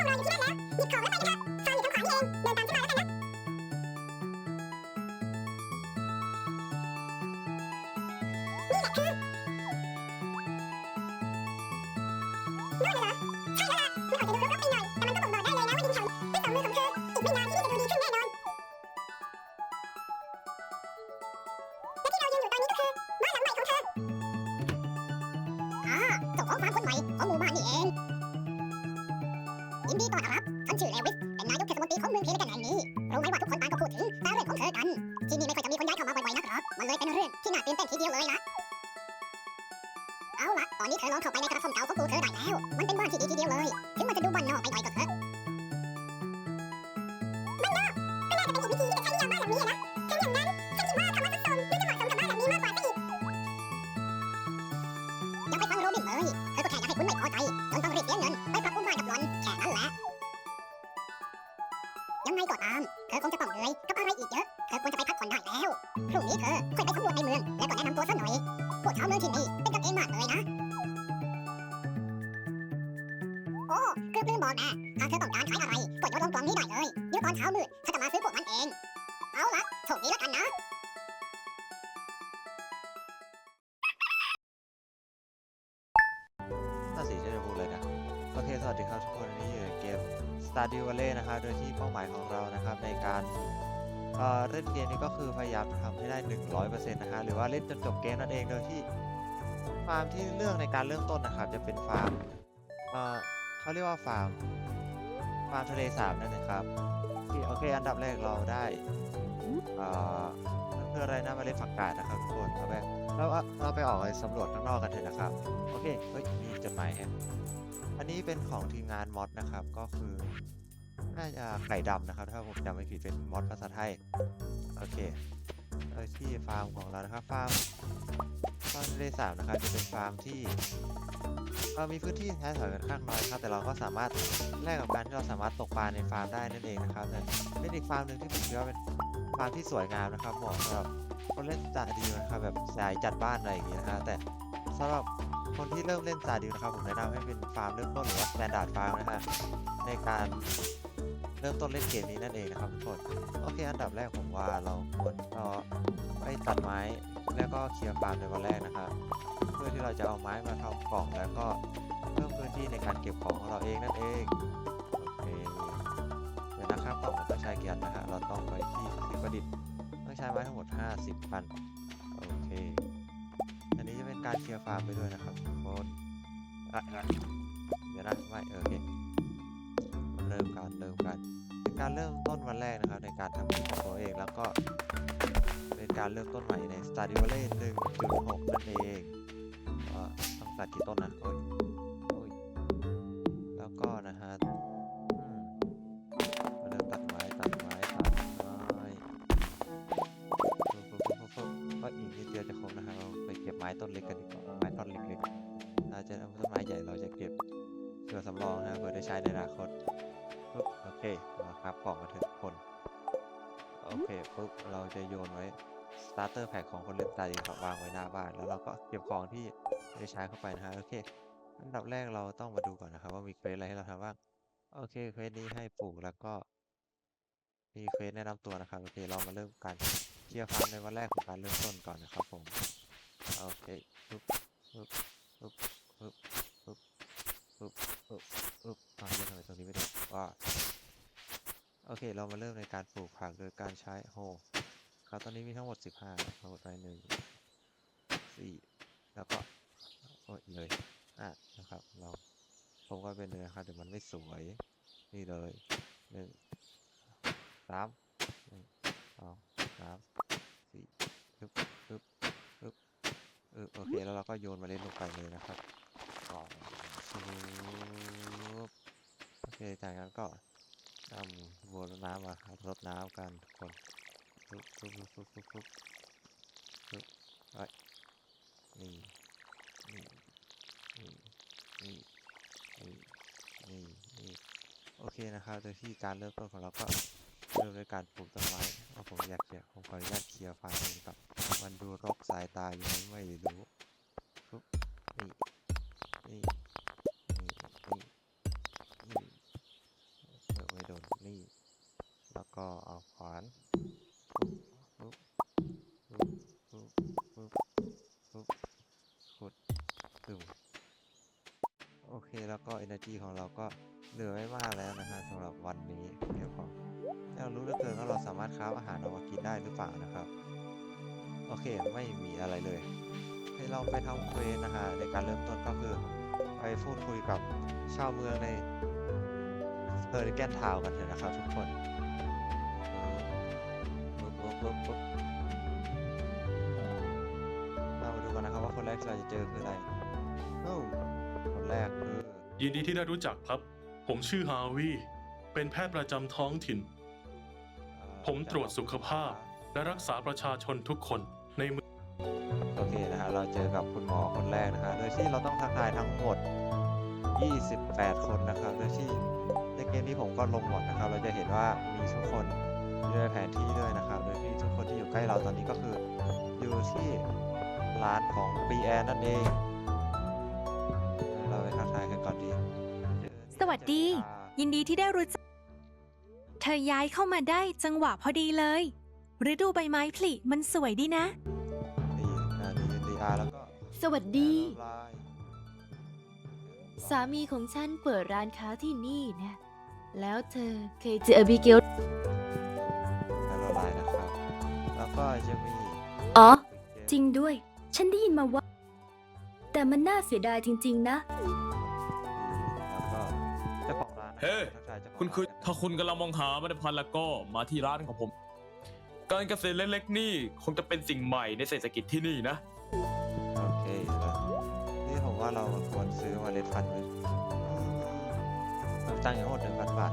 ผมรออยู่ที่นั่นแล้วหยิบของแล้วไปนะคะฟาร์มอยู่ตรงขวานี่เองเดินตามฉันมาแล้วกันนะนี่แหละคือ ของเมืองเคเลกันแห่งนี้รู้ไหมว่าทุกคนต่างก็พูดถึงแต่เรื่องของเธอกัน ที่นี่ไม่ค่อยจะมีคนย้ายเข้ามาบ่อยๆนักหรอกมันเลยเป็นเรื่องที่น่าตื่นเต้นทีเดียวเลยนะเอาละตอนนี้เธอลองเข้าไปในกระท่อมเก่าของปู่เธอได้แล้ว มันเป็นบ้านที่ดีทีเดียวเลย ถึงมันจะดูบ้านนอกไปหน่อยก็เถอะ อเคสวัสดีครับทุกคนวันนี้อยู่ในเกม Stardew Valley นะครับโดยที่เป้าหมายของเรานะครับในการเอ่อเล่นเกมนี้ก็คือพยายามทำให้ได้ 100%นะฮะหรือว่าเล่นจนจบเกมนั่นเองโดยที่ฟาร์มที่เลือกในการเริ่มต้นนะครับจะเป็นฟาร์มเเขาเรียกว่าฟาร์มฟาร์มทะเลสาบนั่นนะครับโอเคอันดับแรกเราได้เเพื่ออะไรนะมาเล่นผักกาดนะครับทุกคนเราไป เราเราไปออกไปสำรวจข้างนอกกันเถอะนะครับ โอเค เฮ้ย มีจดหมายแฮะอันนี้เป็นของทีมงานมอดนะครับ ก็คือน่าจะไก่ดำนะครับ ถ้าผมจำไม่ผิดเป็นมอดภาษาไทย โอเคโดยที่ฟาร์มของเรานะครับ ฟาร์มฟาร์มเลสาบนะครับ จะเป็นฟาร์มที่เอ่อมีพื้นที่ใช้สอยค่อนข้างน้อยครับ แต่เราก็สามารถแลกกับการที่เราสามารถตกปลาในฟาร์มได้นั่นเองนะครับแต่เป็นอีกฟาร์มหนึ่งที่ผมคิดว่าเป็นฟาร์มที่สวยงามนะครับเหมาะสำหรับ คนเล่นสายดีนะครับแบบสายจัดบ้านอะไรอย่างเงี้ยนะฮะแต่สำหรับคนที่เริ่มเล่นสายดีนะครับผมแนะนำให้เป็นฟาร์มเริ่มต้นหรือว่า standard farm นะฮะในการเริ่มต้นเล่นเกมนี้นั่นเองนะครับทุกคนโอเค อันดับแรกผมว่าเราควรก็ไปตัดไม้แล้วก็เคลียร์ฟาร์มในวันแรกนะครับเพื่อที่เราจะเอาไม้มาทำกล่องแล้วก็เพิ่มพื้นที่ในการเก็บของของเราเองนั่นเองโอเคเดี๋ยวนะครับกล่องมันต้องใช้กี่อันนะฮะเราต้องไปที่สิ่งประดิษฐ์ ใช้ไม้ทั้งหมด 50ปันโอเค อันนี้จะเป็นการเคลียร์ฟาร์มไปด้วยนะครับทุกคนอะอะเดี๋ยวนะไม่เออโอเคเริ่มการเริ่มการเป็นการเริ่มต้นวันแรกนะครับ ในการทำกิจของตัวเองแล้วก็เป็นการเริ่มต้นใหม่ใน Stardew Valley 1.6นั่นเองต้องตัดกี่ต้นนะโอ้ย ต้นเล็กกันดีกว่าไม้ต้นเล็กๆถ้าจะเอาต้นไม้ใหญ่เราจะเก็บเพื่อสำรองนะเพื่อได้ใช้ในอนาคตปึ๊บโอเคมาครับกล่องมาเถอะคนโอเคปุ๊บเราจะโยนไว้ starter pack ของคนเล่นตาดีครับวางไว้หน้าบ้านแล้วเราก็เก็บของที่ได้ใช้เข้าไปนะฮะโอเคอันดับแรกเราต้องมาดูก่อนนะครับว่ามีเควสอะไรให้เราทำบ้างโอเคเควสนี้ให้ปลูกแล้วก็ มีเควสแนะนำตัวนะครับโอเคเรามาเริ่มการเคลียร์ฟาร์มในวันแรกของการเริ่มต้นก่อนนะครับผม โอเคปึ๊บปึ๊บปึ๊บปึ๊บปึ๊บปึ๊บปึ๊บปึ๊บอ่าเล่นทำไมตรงนี้ไม่ได้ว่าโอเค เรามาเริ่มในการปลูกผักโดยการใช้โฮครับตอนนี้มีทั้งหมด 15ทั้งหมดไปหนึ่งสี่แล้วก็โอ้ยเลยอะนะครับ เราผมก็เป็นเลยะครับเดี๋ยวมันไม่สวย นี่เลยหนึ่งสามหนึ่งสองสามสี่ปึ๊บปึ๊บปึ๊บเอโอเคแล้วเราก็โยนมาเล่นลงไปเลยนะครับสองชูบโอเคจากนั้นก็นำบัวรดน้ำมาครับรดน้ำกันทุกคนปุ๊บปุ๊บปุ๊บปุ๊บปุ๊บปุ๊บเอ้นี่นี่นี่นี่นี่นี่นี่โอเคนะครับโดยที่การเริ่มต้นของเราก็เริ่มด้วยการปลูกต้นไม้เอาผมอยากเคลียร์ผมขออนุญาตเคลียร์ไฟาร์นี้ครับ มันดูรกสายตาอยังไไม่รู้นี่นี่นี่นี่นี่เปิไม่โดนนี่ แล้วก็เอาขวานปุ๊บปุ๊บปุ๊บปุ๊บปุ๊บปุ๊บขุดตึมโอเคแล้วก็ energy ของเราก็เหลือไม่มากแล้วนะฮะสำหรับวันนี้เดี๋ยวขอให้เรารู้เหลือเกินว่าเราสามารถค้าอาหารเอามากินได้หรือเปล่านะครับ โอเคไม่มีอะไรเลย ให้เราไปทำเควสนะฮะในการเริ่มต้นก็คือไปพูดคุยกับชาวเมืองในเฮอริแกนทาวกันเถอะนะครับทุกคนเรามาดูกันนะครับว่าคนแรกที่เราจะเจอคืออะไรโอ้คนแรกคือยินดีที่ได้รู้จักครับ ผมชื่อฮาวิเป็นแพทย์ประจำท้องถิ่น เอ่อผมตรวจสุขภาพและรักษาประชาชนทุกคน ในเมืองโอเคนะฮะเราเจอกับคุณหมอคนแรกนะฮะโดยที่เราต้องทักทายทั้งหมด 28 คนนะครับโดยที่ในเกมนี้ผมก็ลงหมดนะครับ เราจะเห็นว่ามีทุกคนอยู่ในแผนที่ด้วยนะครับ โดยที่ทุกคนที่อยู่ใกล้เราตอนนี้ก็คืออยู่ที่ร้านของ b ีแอนั่นเอง เราไปทักทายกันก่อนดีเจอสวัสดีเจอตายินดีที่ได้รู้จัก เธอย้ายเข้ามาได้จังหวะพอดีเลย ฤดูใบไม้ผลิมันสวยดีนะดีอ่าดีดีอาร์แล้วก็สวัสดีแอร์ไลน์สามีของฉันเปิดร้านค้าที่นี่นะ แล้วเธอเคยเจออบิเกลแล้วละลายนะครับ แล้วก็จะมีอ๋อเกมจริงด้วย ฉันได้ยินมาว่า แต่มันน่าเสียดายจริงๆนะ แล้วก็เจ้าของร้านนะเฮ้ทักทายเจ้าของคุณคือร้นกันนะถ้าคุณกำลังมองหาเมล็ดพันธุ์แล้วก็มาที่ร้านของผม การเกษตรเล็กๆนี่คงจะเป็นสิ่งใหม่ในเศรษฐกิจที่นี่นะ โอเคแล้วนี่ผมว่าเราควรซื้อเมาเล็ดพันธุ์ไว้อืมตั้งอย่างทั้งหดหนึ่งพันบาท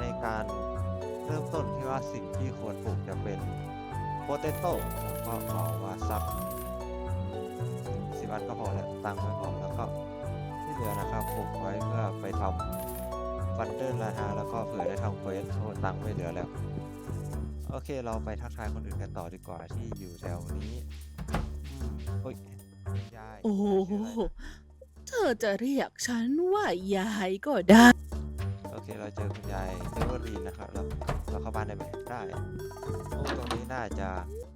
ในการเริ่มต้นที่ว่าสิ่งที่ควรปลูกจะเป็นโปเตโต้แล้วก็เอามาซับสิบอันก็พอแล้วตังค์ไม่พอแล้วก็ที่เหลือนะครับปลูกไว้เพื่อไปทำฟันเดอร์ละฮะแล้วก็เผื่อได้ทำเควสโอ้ตังค์ไม่เหลือแล้ว โอเค เราไปทักทายคนอื่นกันต่อดีกว่าที่อยู่แถวนี้อืมโอ้ยยายโอ้โหยายชื่ออะไรนะเธอจะเรียกฉันว่ายายก็ได้ โอเค เราเจอคุณยายเอเวอรีนนะครับเราเราเข้าบ้านได้ไหมได้โอ้ตรงนี้น่าจะ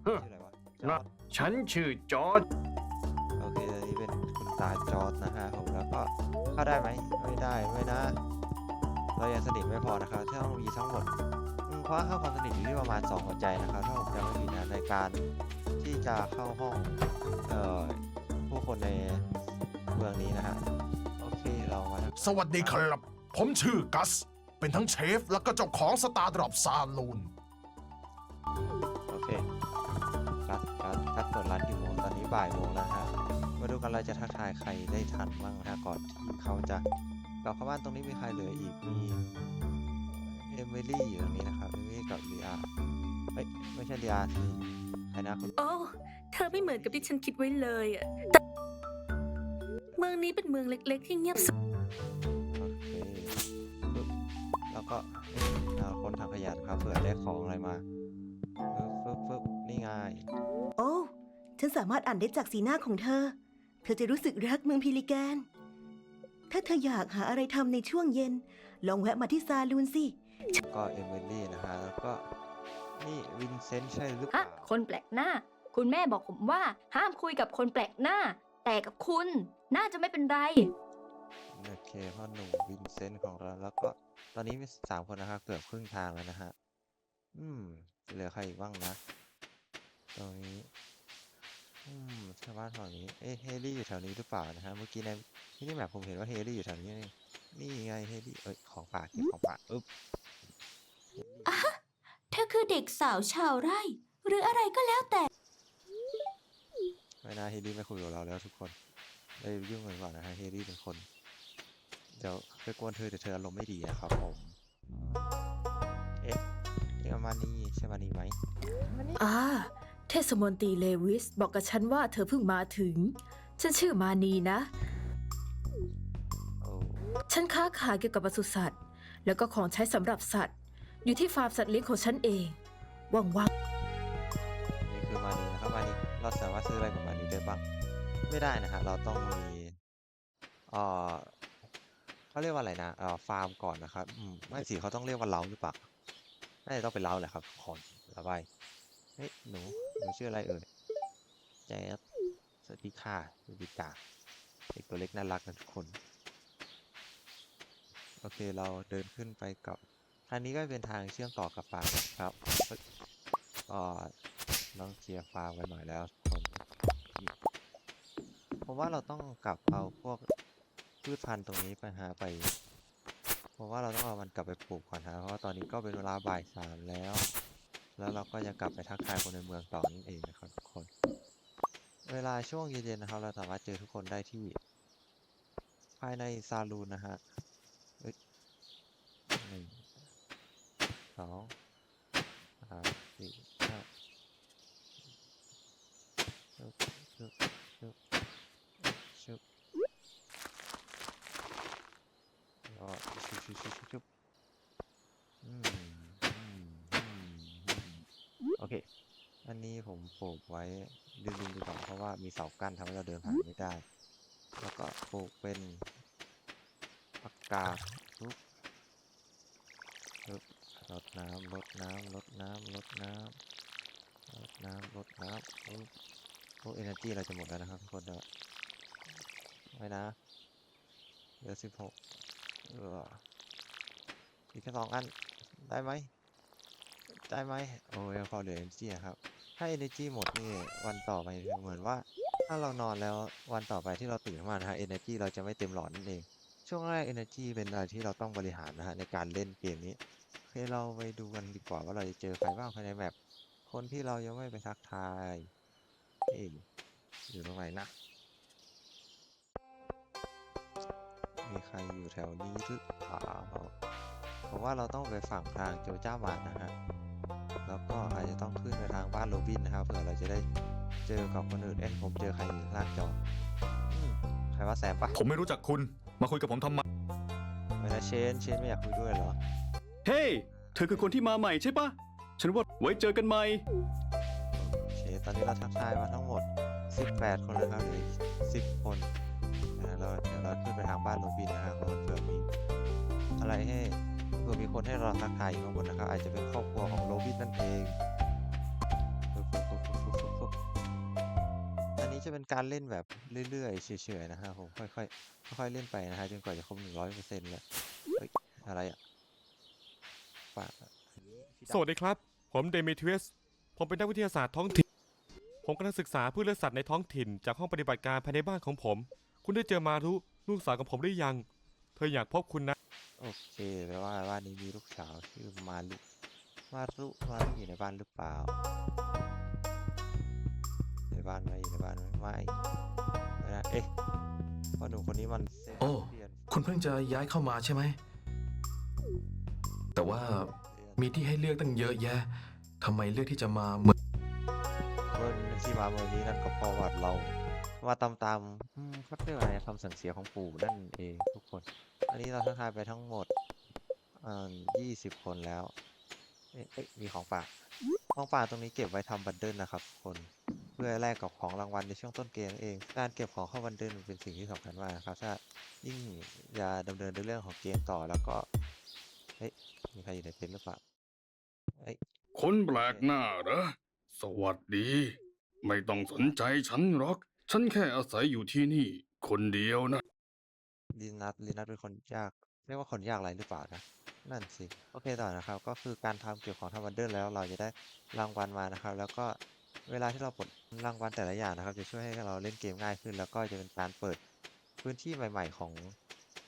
ชื่ออะไรวะจอร์จฉันชื่อจอร์ดโอเคอันนี้เป็นคุณตาจอร์จนะฮะผมแล้วก็เข้าได้ไหมไม่ได้ไม่นะ เรายังสนิทไม่พอนะครับที่ต้องมีทั้งหมดอืม เพราะว่าค่าความสนิทอยู่ที่ประมาณ 2 หัวใจนะครับ ถ้าผมจำไม่ผิดนะในการที่จะเข้าห้องเอ่อผู้คนในเมืองนี้นะฮะโอเคเรามาทักสวัสดีครับ ผมชื่อกัส เป็นทั้งเชฟแล้วก็เจ้าของสตาร์ดรอปซาลูน โอเคกัดกัดกัดเปิดร้านกี่โมงตอนนี้บ่ายโมงแล้วฮะมาดูกันเราจะทักทายใครได้ทันบ้างนะฮะก่อนที่เขาจะกลับเข้าบ้านตรงนี้มีใครเหลืออีกมี เอมิลี่อยู่ตรงนี้นะครับ เอมิลี่กับลีอาเอ้ยไม่ใช่ลีอาสิใครนะคุณโอ้ เธอไม่เหมือนกับที่ฉันคิดไว้เลยอะแต่เมืองนี้เป็นเมืองเล็ก ๆ ที่เงียบสงบโอเคปึ๊บแล้วก็เอาคนถังขยะครับเผื่อได้ของอะไรมาฟึบฟึบฟึบนี่ไงโอ้ ฉันสามารถอ่านได้จากสีหน้าของเธอ เธอจะรู้สึกรักเมืองพิลิแกน ถ้าเธออยากหาอะไรทำในช่วงเย็น ลองแวะมาที่ซาลูนสิ ก็เอมิลี่นะฮะแล้วก็นี่วินเซนต์ใช่หรือเปฮะล่าคนแปลกหน้า คุณแม่บอกผมว่า ห้ามคุยกับคนแปลกหน้า แต่กับคุณ น่าจะไม่เป็นไร โอเคพ่อหนุ่มวินเซนต์ของเราแล้วก็ตอนนี้มีสามคนนะครับเกือบครึ่งทางแล้วนะฮะอืมเหลือใครอีกบ้างนะ ตรงนี้ อืมชาวบ้านฝั่งนี้เอ๊ะเฮลี่อยู่แถวนี้หรือเปล่านะฮะเมื่อกี้ในที่นี่แมปผมเห็นว่าเฮลี่อยู่แถวนี้นี่ นี่ไงเฮลี่เอ้ยของฝากเก็บของฝากอึ๊บเฮลี่เธอคือเด็กสาวชาวไร่ หรืออะไรก็แล้วแต่ ไม่น่าเฮลี่ไม่คุยกับเราแล้วทุกคนได้ยุ่งกันก่อนนะฮะเฮลี่เป็นคน เดี๋ยวไปกวนเธอเดี๋ยวเธออารมณ์ไม่ดีนะครับผมเอ๊ะนี่มานี่ใช่มานี่ไหมอ่า เทศมนตรีเลวิสบอกกับฉันว่าเธอเพิ่งมาถึง ฉันชื่อมานีนะโอ้ ฉันค้าขายเกี่ยวกับปศุสัตว์ แล้วก็ของใช้สำหรับสัตว์ อยู่ที่ฟาร์มสัตว์เลี้ยงของฉันเองว่างนี่คือมานีนะครับมานีเราสามารถซื้ออะไรกับมานีได้บ้าง ไม่ได้นะฮะเราต้องมีเอ่อเขาเรียกว่าอะไรนะเอ่อฟาร์มก่อนนะครับอืมไม่สิเขาต้องเรียกว่าเล้าหรือเปล่าน่าจะต้องเป็นเล้าแหละครับขอนระบายเฮ้ยหนูหนูชื่ออะไรเอ่ยแจ๊บสวัสดีค่ะสวัสดีจ้าเด็กตัวเล็กน่ารักนะทุกคน โอเคเราเดินขึ้นไปกับทางนี้ก็เป็นทางเชื่อมต่อกับฟาร์มนะครับก็ต้องเคลียร์ฟาร์มไว้หน่อยแล้วทุกคนผมว่าเราต้องกลับเอาพวกพืชพันธุ์ตรงนี้ไปหาไปผมว่าเราต้องเอามันกลับไปปลูกก่อนฮะเพราะว่าตอนนี้ก็เป็นเวลาบ่ายสามแล้ว แล้วเราก็จะกลับไปทักทายคนในเมืองต่อนั่นเองนะครับทุกคน เวลาช่วงเย็นๆนะครับ เราสามารถเจอทุกคนได้ที่ภายในซาลูนนะฮะเอ้ยหนึ่ง สองสามสี่ห้าชุบชุบชุบชุบแล้ชุบชุบชุบชุบชุบอืมอืมอืมอืมโอเค อันนี้ผมปลูกไว้ริมๆดีกว่าเพราะว่ามีเสากั้นทำให้เราเดินผ่านไม่ได้ แล้วก็ปลูกเป็นผักกาดปุ๊บปุ๊บ รดน้ำรดน้ำรดน้ำรดน้ำรดน้ำรดน้ำปุ๊บโอ้เอเนอร์จีเราจะหมดแล้วนะครับทุกคนเดี๋ยวไว้นะเหลือสิบหกเอออีกแค่สองอัน ได้ไหมได้ไหมโอ้ยพอเหลือเอเนจีครับ ถ้า energy หมดนี่วันต่อไปเหมือนว่า ถ้าเรานอนแล้ววันต่อไปที่เราตื่นขึ้นมานะฮะ energy เราจะไม่เต็มหลอดนั่นเอง ช่วงแรก energy เป็นอะไรที่เราต้องบริหารนะฮะในการเล่นเกมนี้โอเคเราไปดูกันดีกว่าว่าเราจะเจอใครบ้างภายในแมปคนที่เรายังไม่ไปทักทายเอ้ยอยู่ตรงไหนนะมีใครอยู่แถวนี้หรือเปล่าผมว่าเราต้องไปฝั่งทางโจจ้าหวานนะฮะแล้วก็อาจจะต้องขึ้นไปทางบ้านโรบินนะครับเผื่อเราจะได้เจอกับคนอื่นเอ็นผมเจอใครอยู่ล่างจอใครว่าแซมปะผมไม่รู้จักคุณ มาคุยกับผมทำไมไม่นะเชนเชนไม่อยากคุยด้วยเหรอ เฮ้ยเธอคือคนที่มาใหม่ใช่ปะ ฉันว่าไว้เจอกันใหม่ โอเค ตอนนี้เราทักทายมาทั้งหมด 18 คนแล้วครับเหลืออีก10 คนนะเราเดี๋ยวเราขึ้นไปทางบ้านโรบินนะครับเพราะว่าเผื่อมีอะไรให้เผื่อมีคนให้เราทักทายอยู่ข้างบนนะครับ อาจจะเป็นครอบครัวของโรบินนั่นเอง จะเป็นการเล่นแบบเรื่อยๆเฉยๆนะครับผมค่อยๆค่อยๆเล่นไปนะฮะจนกว่าจะครบ100%เลยเฮ้ยอะไรอะฝากอันนี้พี่ดำสวัสดีครับ ผมเดมิทริสผมเป็นนักวิทยาศาสตร์ท้องถิ่น ผมกำลังศึกษาพืชและสัตว์ในท้องถิ่น จากห้องปฏิบัติการภายในบ้านของผม คุณได้เจอมารุลูกสาวของผมหรือยัง เธออยากพบคุณนะ โอเคแปลว่าบ้านนี้มีลูกสาวชื่อมารุมารุมารุอยู่ในบ้านหรือเปล่าใน บ้านไหมอยู่ในบ้านไหมไม่ไม่นะเอ๊ะพอหนุ่มคนนี้มันเซโอ้ เปียนคุณเพิ่งจะย้ายเข้ามาใช่ไหม แต่ว่ามีที่ให้เลือกตั้งเยอะแยะทำไมเลือกที่จะมาเมืองเมืองที่มาเมืองนี้นั่นก็เพราะว่าเรามาตามตามๆอืมเขาเรียกว่าอะไรคำสั่งเสียของปู่นั่นเองทุกคน อันนี้เราทักทายไปทั้งหมดอ่ายี่สิบคนแล้ว เอ๊ะเอ๊ะมีของฝาก ของฝากตรงนี้เก็บไว้ทำบันเดิลนะครับทุกคน เพื่อแลกกับของรางวัลในช่วงต้นเกมนั่นเอง การเก็บของเข้าบันเดิลเป็นสิ่งที่สำคัญมากนะครับ ถ้ายิ่งจะดำเนินในเรื่องของเกมต่อแล้วก็ เฮ้ย มีใครอยู่ในเต็นท์หรือเปล่าเฮ้ยคนแปลกหน้าเหรอ สวัสดี ไม่ต้องสนใจฉันหรอก ฉันแค่อาศัยอยู่ที่นี่ คนเดียวนะลินัทลินัทเป็นคนยาก เรียกว่าคนยากไรหรือเปล่านะนั่นสิ โอเคต่อนะครับ ก็คือการทำเกี่ยวของทำบันเดิลแล้วเราจะได้รางวัลมานะครับ แล้วก็ เวลาที่เราปลดรางวัลแต่ละอย่างนะครับ จะช่วยให้เราเล่นเกมง่ายขึ้น แล้วก็จะเป็นการเปิดพื้นที่ใหม่ ๆ ของ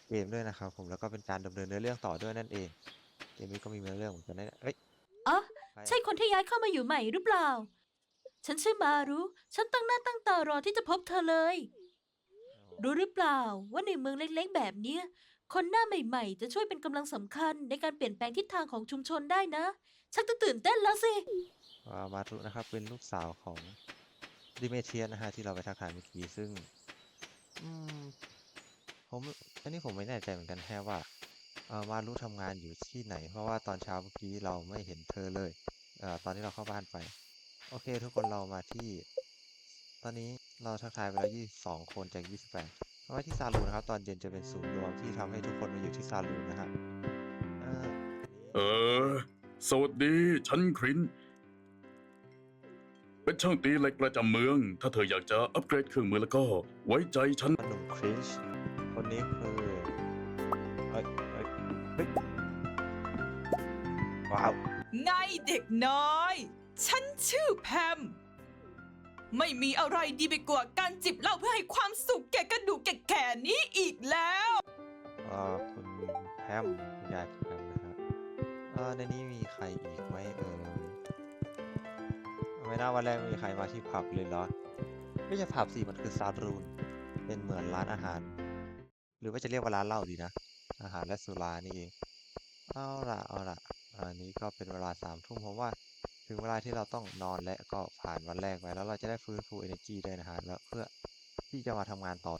เกมด้วยนะครับ ผมแล้วก็เป็นการดำเนินเนื้อเรื่องต่อด้วยนั่นเองเกมนี้ก็มีเนื้อเรื่องเหมือนกันนะเอ้ยอ๋อใครอะใช่คนที่ย้ายเข้ามาอยู่ใหม่หรือเปล่า ฉันชื่อมารุฉันตั้งหน้าตั้งตารอที่จะพบเธอเลย รู้หรือเปล่าว่าในเมืองเล็กๆแบบเนี้ย คนหน้าใหม่ๆ จะช่วยเป็นกำลังสำคัญในการเปลี่ยนแปลงทิศทางของชุมชนได้นะ ชักจะตื่นเต้นแล้วสิอ่ามารุนะครับ เป็นลูกสาวของดิเมเทียสนะฮะที่เราไปทักทายเมื่อกี้ซึ่ง อืม ผมอันนี้ผมไม่แน่ใจเหมือนกันแค่ว่าเออมารุทำงานอยู่ที่ไหน เพราะว่าตอนเช้าเมื่อกี้เราไม่เห็นเธอเลยเอ่อตอนที่เราเข้าบ้านไป โอเค ทุกคนเรามาที่ ตอนนี้เราทักทายไปแล้ว22คนจาก28 เอาไว้ที่ซาลูนนะครับ ตอนเย็นจะเป็นศูนย์รวมที่ทำให้ทุกคนมาอยู่ที่ซาลูนนะฮะอ่าเออ สวัสดี ฉันคริน เป็นช่างตีเหล็กประจำเมือง ถ้าเธออยากจะอัปเกรดเครื่องมือแล้วก็ ไว้ใจฉันหนุ่มคริชคนนี้คือเอ้ยเอ้ยว้าวไงเด็กน้อย ฉันชื่อแพม ไม่มีอะไรดีไปกว่าการจิบเหล้าเพื่อให้ความสุขแก่กระดูกแก่ๆนี้อีกแล้ว เอ่อคุณแพมคุณยายแพมนะครับเออในนี้มีใครอีกไหมเออไม่น่าวันแรกมีใครมาที่ผับเลยเหรอ ไม่ใช่ผับสิมันคือซารูน เป็นเหมือนร้านอาหาร หรือว่าจะเรียกว่าร้านเหล้าดีนะ อาหารและสุรานี่เอง เอาล่ะ เอาล่ะอันนี้ก็เป็นเวลาสามทุ่มผมว่า ถึงเวลาที่เราต้องนอนและก็ผ่านวันแรกไปแล้วเราจะได้ฟื้นฟู energy ด้วยนะฮะแล้วเพื่อที่จะมาทำงานต่อ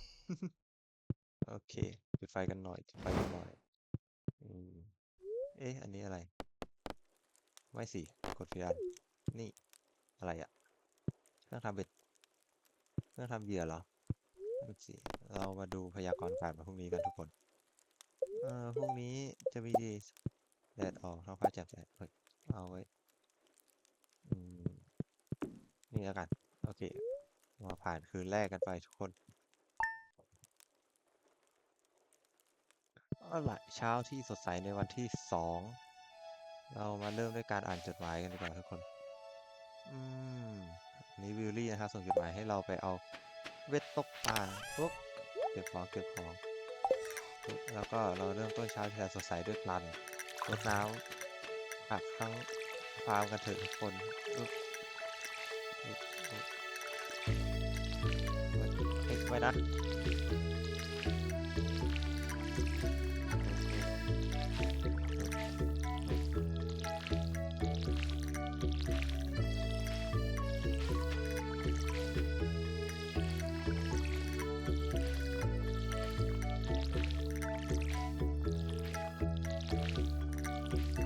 โอเคจุดไฟกันหน่อยจุดไฟกันหน่อยเอ๊ะ อันนี้อะไร ไม่สิ กดผิดอัน นี่ อะไรอะเครื่องทำเบ็ดเครื่องทำเหยื่อเหรอไม่สิ เรามาดูพยากรณ์อากาศมาพรุ่งนี้กันทุกคน เอ่อ พรุ่งนี้จะมีแดดออกท้องฟ้าแจ่มใสเฮ้ย เอาไว้ นี่แล้วกัน โอเค มาผ่านคืนแรกกันไปทุกคนเอาล่ะเช้าที่สดใสในวันที่สอง เรามาเริ่มด้วยการอ่านจดหมายกันดีกว่าทุกคน อืม นี่วิลลี่นะครับส่งจดหมายให้เราไปเอาเวทตกปลาปุ๊บเก็บของเก็บของ แล้วก็เราเริ่มต้นเช้าที่สดใสด้วยกลันรดน้ำผักทั้งฟาร์มกันเถอะทุกคนปุ๊บ ไว้นะ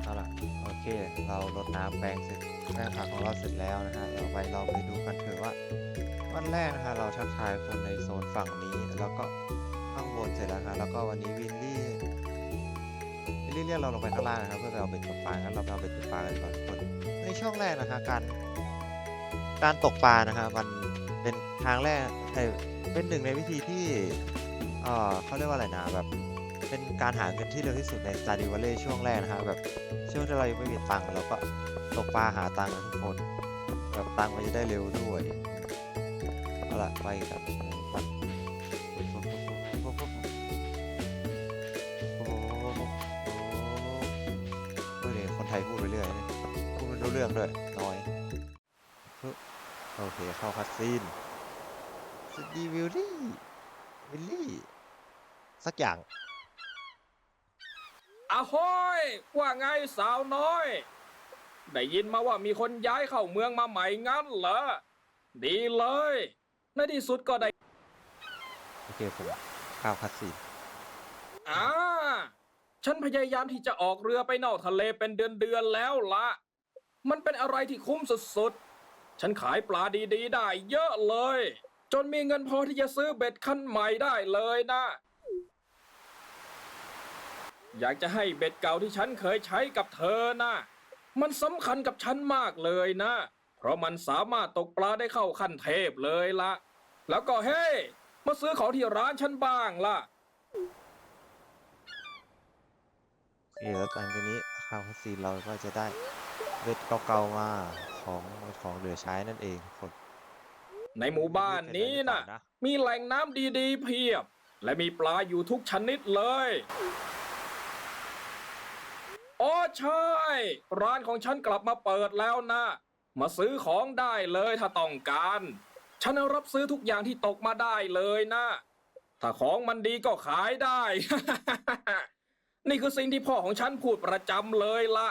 เอาละโอเคเรารดน้ำแปลงเสร็จแปลงผักของเราเสร็จแล้วนะฮะต่อไปเราไปดูกันเถอะว่า วันแรกนะฮะเราทักทายคนในโซนฝั่งนี้ แล้วก็ข้างบนเสร็จแล้วนะแล้วก็วันนี้วินลี่วินลี่เรียกเราลงไปข้างล่างนะครับเพื่อไปเอาเบ็ดตกปลางั้นเราไปเอาเบ็ดตกปลากันก่อนคนในช่วงแรกนะฮะการการตกปลานะฮะมันเป็นทางแรกเป็นหนึ่งในวิธีที่เอ่อเขาเรียกว่าอะไรนะแบบเป็นการหาเงินที่เร็วที่สุดใน Stardew Valley ช่วงแรกนะฮะแบบช่วงที่เรายังไม่มีตังค์เราก็ตกปลาหาตังค์กันทุกคนแบบตังค์มันจะได้เร็วด้วย ละไปกับมันเฮ้ยคนไทยพูดไปเรื่อยพูดไม่รู้เรื่องด้วยน้อยโอเคเข้าคัสซีนสตีวิลลี่วิลลี่ สักอย่างอาฮอยว่าไงสาวน้อย ได้ยินมาว่ามีคนย้ายเข้าเมืองมาใหม่งั้นเหรอ ดีเลย ในที่สุดก็ได้โอเคผมข้าวคัสซีนอ่าฉันพยายามที่จะออกเรือไปนอกทะเลเป็นเดือนๆแล้วละมันเป็นอะไรที่คุ้มสุดๆ ฉันขายปลาดีๆ ได้เยอะเลย จนมีเงินพอที่จะซื้อเบ็ดคันใหม่ได้เลยนะ อยากจะให้เบ็ดเก่าที่ฉันเคยใช้กับเธอนะ มันสำคัญกับฉันมากเลยนะ เพราะมันสามารถตกปลาได้เข้าขั้นเทพเลยละแล้วก็เฮ้ มาซื้อของที่ร้านฉันบ้างล่ะ โอเคแล้วหลังจากนี้ข้าวคัสซีนเราก็จะได้เบ็ดเก่าๆมาของของเหลือใช้นั่นเองทุกคน ในหมู่บ้านนี้น่ะ มีแหล่งน้ำดีๆเพียบ และมีปลาอยู่ทุกชนิดเลยอ๋อใช่ ร้านของฉันกลับมาเปิดแล้วนะ มาซื้อของได้เลยถ้าต้องการ ฉันรับซื้อทุกอย่างที่ตกมาได้เลยนะ ถ้าของมันดีก็ขายได้ นี่คือสิ่งที่พ่อของฉันพูดประจำเลยละ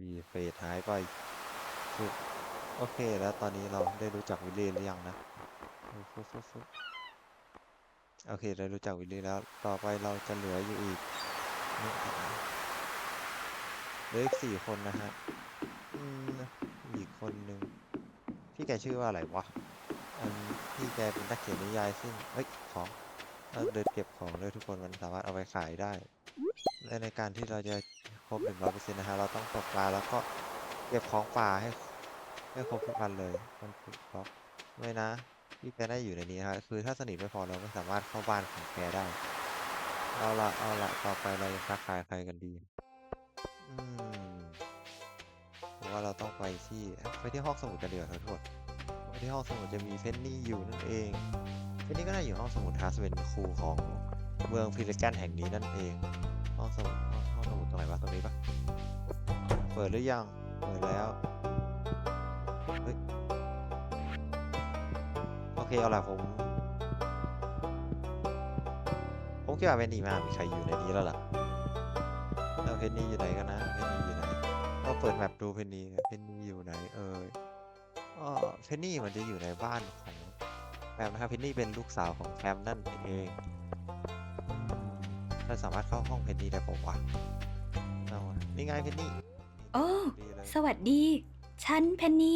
วีเฟสหายไป โอเคแล้วตอนนี้เราได้รู้จักวิลเลียหรือยังนะปึ๊บปึ๊บฟึ๊บ โอเคได้รู้จักวิลลียแล้ว ต่อไปเราจะเหลืออยู่อีกนี่เหลืออีกสี่คนนะฮะอืมอีกคนหนึ่งพี่แกชื่อว่าอะไรวะอันพี่แกเป็นนักเขียนนิยายซึ่งเฮ้ยของเราเดินเก็บของเลยทุกคนมันสามารถเอาไปขายได้และในการที่เราจะครบหนึ่งร้อยเปอร์เซ็นต์นะฮะเราต้องตกปลาแล้วก็เก็บของป่าให้ให้ครบทุกอันเลยมันถูกบล็อกไม่นะ ที่แกได้อยู่ในนี้ครับคือถ้าสนิทไม่พอเราก็สามารถเข้าบ้านของแกได้ เอาละเอาละต่อไปเราจะทักทายใครกันดี อืมผมว่าเราต้องไปที่ไปที่ห้องสมุดกันเดี๋ยวาครับทุกคนไปที่ห้องสมุดจะมีเฟนนี่อยู่นั่นเองเฟนนี่ก็น่าอยู่ห้องสมุดทัสเป็นครูของเมืองฟิลิกันแห่งนี้นั่นเอง ห้องสมุดห้องห้องสมุดตรงไหนวะตรงนี้ปะเปิดหรือยัง เปิดแล้ว เคเอาล่ะผม ผมคิดว่าเพนนีมามีใครอยู่ในนี้แล้วล่ะแล้วเพนนีอยู่ไหนกันนะเพนนีอยู่ไหนก็เปิดแมปดูเพนนีเพนนีอยู่ไหนเอ่ยอ๋อเพนนีมันจะอยู่ในบ้านของแฟมนะครับเพนนีเป็นลูกสาวของแฟมนั่นเองเราสามารถเข้าห้องเพนนีได้ปะวะเอาวะนี่ไงเพนนีโอ้ ดีเลย สวัสดี ฉันเพนนี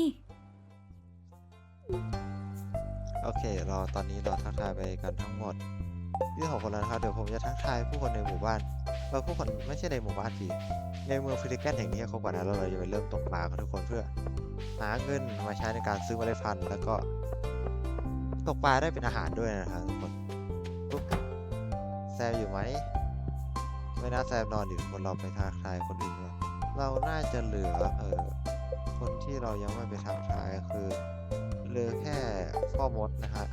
โอเค เราตอนนี้เราทักทายไปกันทั้งหมดที่หกคนแล้วนะครับ เดี๋ยวผมจะทักทายผู้คนในหมู่บ้านเออผู้คนไม่ใช่ในหมู่บ้านสิในเมืองฟิลิปปินส์แห่งนี้เขาก่อนนะแล้วเราจะไปเริ่มตกปลากันทุกคนเพื่อ หาเงินมาใช้ในการซื้อเมล็ดพันธุ์แล้วก็ ตกปลาได้เป็นอาหารด้วยนะครับทุกคนปุ๊บแซมอยู่ไหมไม่น่าแซมนอนอยู่คนเราไปทักทายคนอื่นเราน่าจะเหลือเออคนที่เรายังไม่ไปทักทายคือ หลือแค่พ่อมดนะฮะ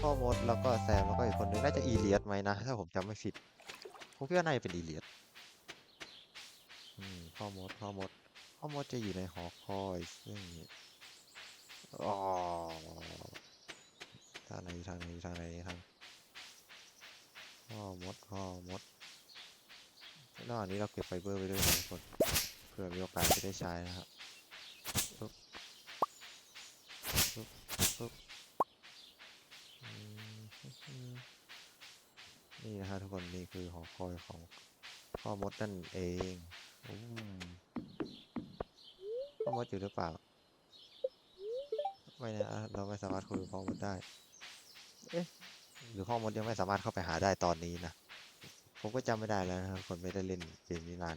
พ่อมดแล้วก็แซมแล้วก็อีกคนนึงน่าจะอีเลียสไหมนะถ้าผมจำไม่ผิดผมคิดว่าน่าจะเป็นอีเลียสอืมพ่อมดพ่อมดพ่อมดจะอยู่ในหอคอยซึ่งอ๋อทางไหนทางไหนทางไหนทางพ่อมดพ่อมดระหว่างนี้เราเก็บไฟเบอร์ไปด้วยนะทุกคนเผื่อมีโอกาสจะได้ใช้นะครับ คนนี่คือหอคอยของพ่อมดนั่นเองอืมพ่อมดอยู่หรือเปล่า ไม่นะเราไม่สามารถคุยกับพ่อมดได้ เอ๊ะหรือพ่อมดยังไม่สามารถเข้าไปหาได้ตอนนี้นะ ผมก็จำไม่ได้แล้วนะครับคนไม่ได้เล่นเกมนี้นาน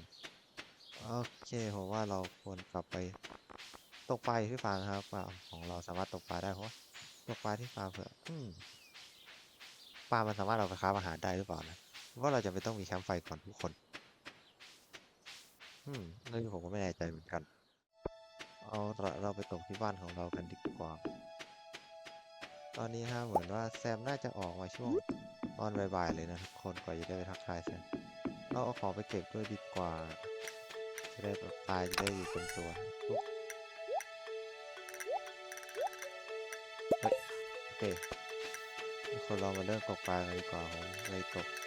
โอเคผมว่าเราควรกลับไปตกปลาอยู่ที่ฟาร์มครับปลาของเราสามารถตกปลาได้เพราะว่าตกปลาที่ฟาร์มเผื่ออืมปลามันสามารถเอาไปค้าอาหารได้หรือเปล่านะ ว่าเราจะไม่ต้องมีแคมป์ไฟก่อนทุกคน อืมเรื่องนี้ผมก็ไม่แน่ใจเหมือนกัน เอาละเราไปตกที่บ้านของเรากันดีกว่า ตอนนี้ฮะเหมือนว่าแซมน่าจะออกมาช่วงตอนบ่ายๆเลยนะทุกคนกว่าจะได้ไปทักทายแซมเราเอาของไปเก็บด้วยดีกว่า จะได้แบบตายจะได้อยู่เป็นตัวปุ๊บเฮ้ยโอเคทุกคนเรามาเริ่มตกปลากันดีกว่าผมเลยตกอ่าต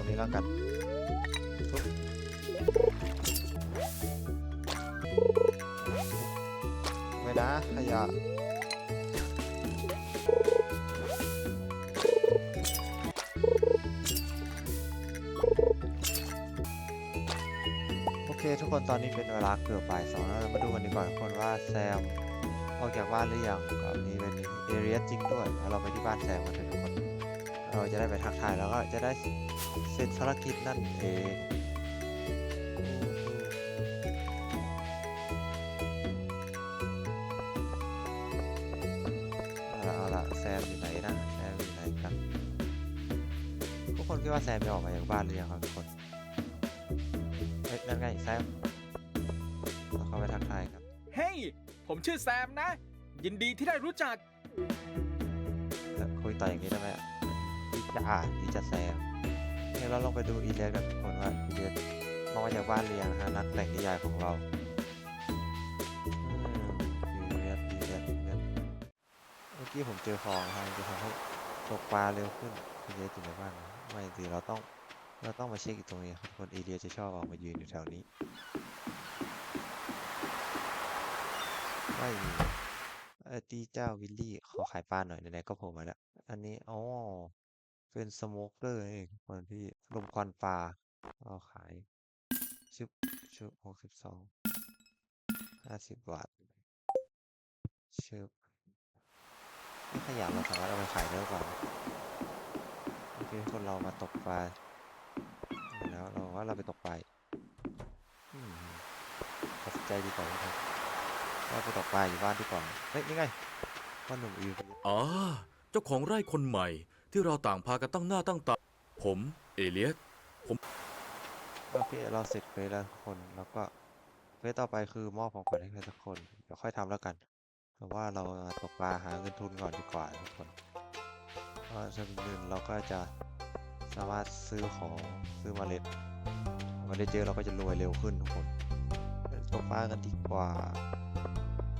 รงนี้แล้วกันไม่นะขยะโอเคทุกคนตอนนี้เป็นเวลาเกือบบ่ายสองแล้วเรามาดูกันดีกว่าทุกคนว่าแซมออกจากบ้านหรือยังกับนี่เป็นเอเรียจริงด้วยแล้วเราไปที่บ้านแซมกันเถอะทุกคน เราจะได้ไปทักทายแล้วก็จะได้เสร็จภารกิจนั่นเองเอาละเอาละแซมอยู่ไหนนะแซมอยู่ไหนกันทุกคนคิดว่าแซมจะออกมาจากบ้านหรือยังครับทุกคนเฮ้ยนั่นไงแซมเราเข้าไปทักทายครับเฮ้ย ผมชื่อแซมนะ ยินดีที่ได้รู้จักแล้วคุยต่ออย่างนี้ได้ไหมอะ ดีจ้าดีจ้าแซมเนี่ยเราลองไปดูอีเลสกันทุกคนว่าอีเลสออกมาจากบ้านหรือยังฮะนักแต่งนิยายของเราอืมอีเลสอีเลสอีเลสเมื่อกี้ผมเจอคลองครับจะทำให้ตกปลาเร็วขึ้นอีเลสอยู่ในบ้านไม่สิเราต้องเราต้องมาเช็คอีกตรงนี้ครับคนอีเลสจะชอบออกมายืนอยู่แถวนี้ไม่มีเออตีเจ้าวิลลี่ขอขายปลาหน่อยไหนๆก็โผล่มาแล้ว อันนี้อ๋อ เป็นสโมกเกอร์เองคนที่ลมควันปลาเอาขายชุบชุบหกสิบสองห้าสิบบาทชุบนี่ขยะเราสามารถเอาไปขายได้หรือเปล่าโอเคคนเรามาตกปลาแล้วเราว่าเราไปตกปลาตัดใจดีกว่าครับเราไปตกปลาอยู่บ้านดีกว่าเฮ้ยนี่ไงว่าหนุ่มอิวอ๋อเจ้าของไร่คนใหม่ ที่เราต่างพากันตั้งหน้าตั้งตา ผม เอเลียสโอเคเราเสร็จไปแล้วทุกคนแล้วก็เฟสต่อไปคือมอบของขวัญให้ใครสักคนเดี๋ยวค่อยทำแล้วกันแต่ว่าเรามาตกปลาหาเงินทุนก่อนดีกว่าทุกคนเพราะส่วนหนึ่งเราก็จะสามารถซื้อของซื้อเมล็ดเมล็ดเยอเราก็จะรวยเร็วขึ้นทุกคนตกปลากันดีกว่า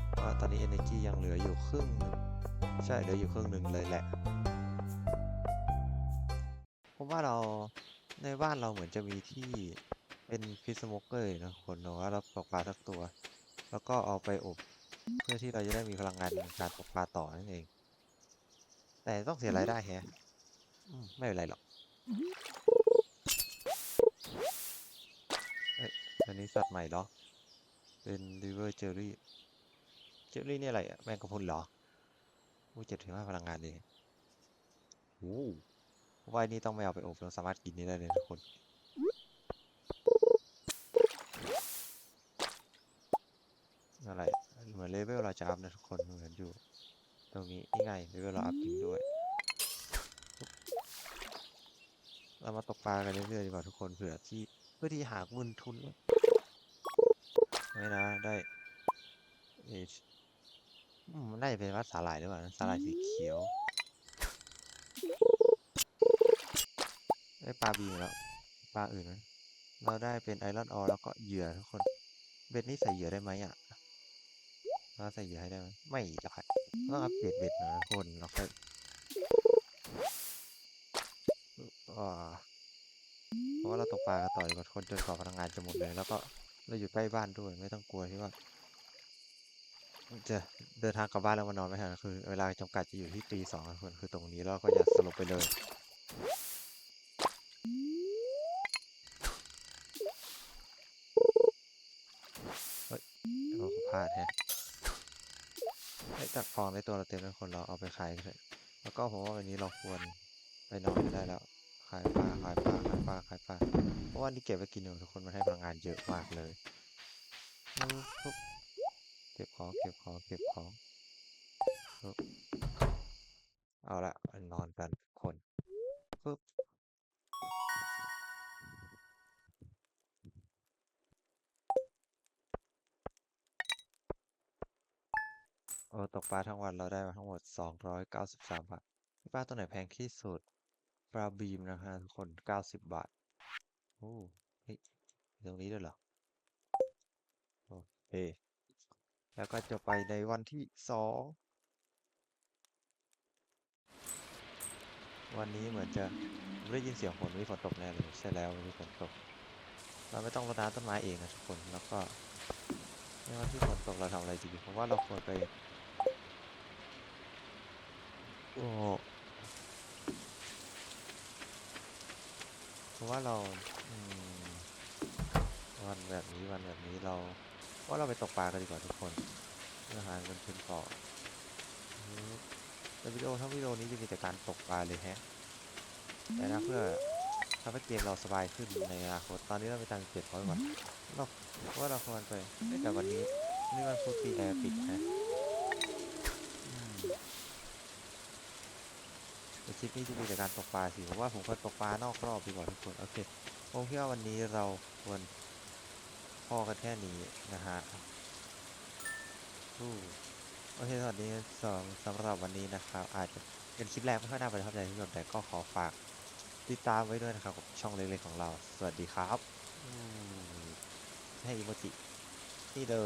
เพราะว่าตอนนี้ energy ยังเหลืออยู่ครึ่งหนึงใช่เหลืออยู่ครึ่งหนึ่งเลยแหละ ผมว่าเราในบ้านเราเหมือนจะมีที่เป็นฟิสโมเกอร์นะคนเนาะว่าเราตกปลาสักตัว แล้วก็เอาไปอบเพื่อที่เราจะได้มีพลังงานในการตกปลาต่อนั่นเอง แต่ต้องเสียรายได้แฮะไม่เป็นไรหรอกเอ้ยอันนี้สัตว์ใหม่เหรอ เป็น river jelly jelly นี่อะไรอะแมงกะพรุนเหรออู้เจ็ดถึงห้าพลังงานเลยโอ้ ว่านี่ต้องไม่เอาไปอบเราสามารถกินนี่ได้เลยทุกคน อะไร เหมือนเลเวลเราจะอัพนะทุกคน เหมือนอยู่ ตรงนี้นี่ไงเลเวลเราอัพจริงด้วย เรามาตกปลากันเรื่อยๆดีกว่าทุกคน เผื่อที่เพื่อที่หาเงินทุนไม่นะ ได้เอชอืมน่าจะเป็นวัดสาหร่ายหรือเปล่าสาหร่ายสีเขียว ได้ปลาบีแล้ว ปลาอื่นไหมเราได้เป็นไอรอนออแล้วก็เหยื่อทุกคน เบ็ดนี่ใส่เหยื่อได้ไหมอะเราใส่เหยื่อให้ได้ไหมไม่ได้ต้องอัปเดตเบ็ดนะทุกคนเราค่อยเพราะว่าเราตกปลากันต่อดีกว่าทุกคนจนกว่าพลังงานจะหมดเลย แล้วก็เราอยู่ใกล้บ้านด้วยไม่ต้องกลัวที่ว่าจะเดินทางกลับบ้านแล้วมานอนไม่ทันคือ เวลาจำกัดจะอยู่ที่ตีสองทุกคนคือตรงนี้แล้วเราก็อย่าสลบไปเลย เฮ้ยเราก็พลาดแฮะไอ้ย จากฟองในตัวเราเต็มแล้วคนเราเอาไปขายเถอะแล้วก็ผมว่าวันนี้เราควรไปนอนกันได้แล้ว ขายปลาขายปลาขายปลาขายปลาเพราะว่านี่เก็บไว้กินอยู่ทุกคนมันให้พลังงานเยอะมากเลยเก็บของเก็บของเก็บของเอาละไปนอนกันทุกคนปึ๊บ เออตกปลาทั้งวันเราได้มาทั้งหมด 293 บาทปลาตัวไหนแพงที่สุด ปลาบีมนะฮะทุกคน 90 บาท โอ้เฮ้ยตรงนี้ด้วยเหรอ โอเค แล้วก็จะไปในวันที่สอง วันนี้เหมือนจะได้ยินเสียงฝนมีฝนตกแน่เลยใช่แล้วมีฝนตก เราไม่ต้องรดน้ำต้นไม้เองนะทุกคน แล้วก็ในวันที่ฝนตกเราทำอะไรดีเพราะว่าเราควรไป โอเพราะว่าเราอืมวันแบบนี้วันแบบนี้เราว่าเราไปตกปลากันดีกว่าทุกคนเพื่อหาเงินทุนต่อในวิดีโอทั้งวิดีโอนี้จะมีแต่การตกปลาเลยแฮะแต่นะเพื่อทำให้เกมเราสบายขึ้นในอนาคตตอนนี้เราไปตังเก็บร้อยก่อนเราว่าเราควรไปแต่วันนี้นี่มันฟุตปีแอร์ปิดนะ คลิปนี้จะมีแต่การตกปลาสิผมว่าผมควรตกปลานอกรอบดีกว่าทุกคนโอเคผมคิดว่าวันนี้เราควรพอกันแค่นี้นะฮะอู้โอเคสวัสดีสองสำหรับวันนี้นะครับ อาจจะเป็นคลิปแรกไม่ค่อยน่าประทับใจที่สุดแต่ก็ขอฝากติดตามไว้ด้วยนะครับกับช่องเล็กๆของเรา สวัสดีครับอืมให้อีโมจินี่เลย